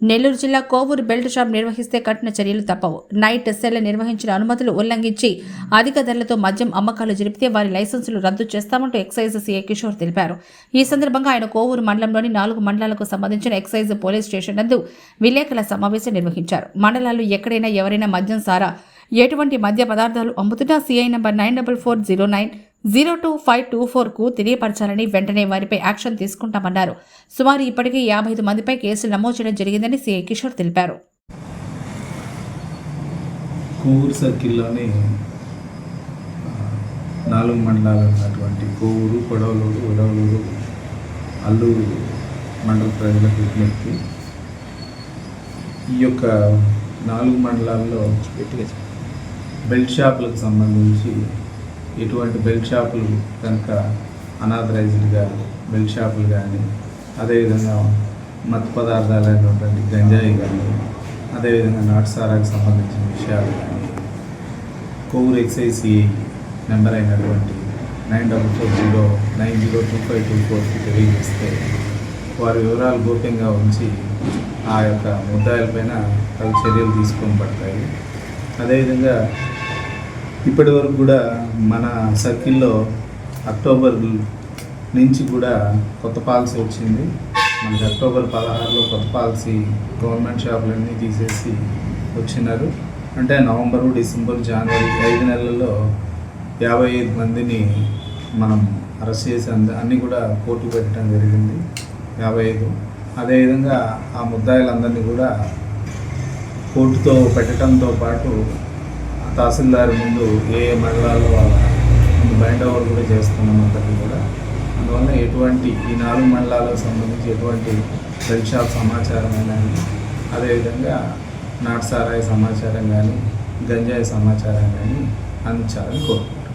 నెల్లూరు జిల్లా Kovur belt shop నిర్వహిస్తే కఠిన చర్యలు తప్పవు. నైట్ సెల్ నిర్వహించిన అనుమతులు ఉల్లంఘించి అధిక ధరలతో మద్యం అమ్మకాలు జరిపితే వారి లైసెన్సులు రద్దు చేస్తామంటూ ఎక్సైజ్ సీఏ కిషోర్ తెలిపారు. ఈ సందర్భంగా ఆయన కోవూరు మండలంలోని నాలుగు మండలాలకు సంబంధించిన ఎక్సైజ్ పోలీస్ స్టేషన్ నందు విలేకరుల సమావేశం నిర్వహించారు. మండలాలు ఎక్కడైనా ఎవరైనా మద్యం సారా ఎటువంటి మద్య పదార్థాలు అమ్ముతున్నా CI number nine double four zero nine zero two five two ఫోర్కు తెలియపరచాలని వెంటనే వారిపై యాక్షన్ తీసుకుంటామన్నారు. సుమారు ఇప్పటికే యాభై ఐదు మందిపై కేసులు నమోదు చేయడం జరిగిందని సీఐ కిషోర్ తెలిపారు. కోవూరు సర్కిల్లోని నాలుగు మండలాలు ఉన్నటువంటి కోవూరు కొడవలూరు ఉడవలూరు అల్లూరు మండల ప్రజలకు విజ్ఞప్తి. ఈ యొక్క నాలుగు మండలాల్లో బెల్ట్ షాపులకు సంబంధించి ఇటువంటి బెల్ట్ షాపులు కనుక అనాథరైజ్డ్గా బెల్ట్ షాపులు కానీ అదేవిధంగా మత్తు పదార్థాలైనటువంటి గంజాయి కానీ అదేవిధంగా నాటుసారాకు సంబంధించిన విషయాలు కానీ కోవూరు ఎక్సైసిఐ నెంబర్ అయినటువంటి nine double four zero nine zero two five two ఫోర్కి తెలియజేస్తే వారి వివరాలు గోప్యంగా ఉంచి ఆ యొక్క ముద్దాయిలపైన అవి చర్యలు తీసుకొని పడతాయి. అదేవిధంగా ఇప్పటి వరకు కూడా మన సర్కిల్లో అక్టోబర్ నుంచి కూడా కొత్త పాలసీ వచ్చింది. మనకి అక్టోబర్ పదహారులో కొత్త పాలసీ గవర్నమెంట్ షాపులన్నీ తీసేసి వచ్చినారు. అంటే నవంబరు డిసెంబర్ జనవరి ఐదు నెలల్లో యాభై ఐదు మందిని మనం అరెస్ట్ చేసి అంద- అన్నీ కూడా కోర్టు పెట్టడం జరిగింది. యాభై ఐదు. అదేవిధంగా ఆ ముద్దాయిలందరినీ కూడా కోర్టుతో పెట్టడంతో పాటు తహసీల్దార్ ముందు ఏ ఏ మండలాల్లో వాళ్ళ ముందు బైండ్ ఓవర్ కూడా చేస్తున్నాం అందరినీ కూడా. అందువల్ల ఎటువంటి ఈ నాలుగు మండలాలకు సంబంధించి ఎటువంటి పరీక్షా సమాచారం అయినా అదేవిధంగా నాటుసారాయి సమాచారం కానీ గంజాయి సమాచారం కానీ అందించాలని కోరుకుంటున్నాను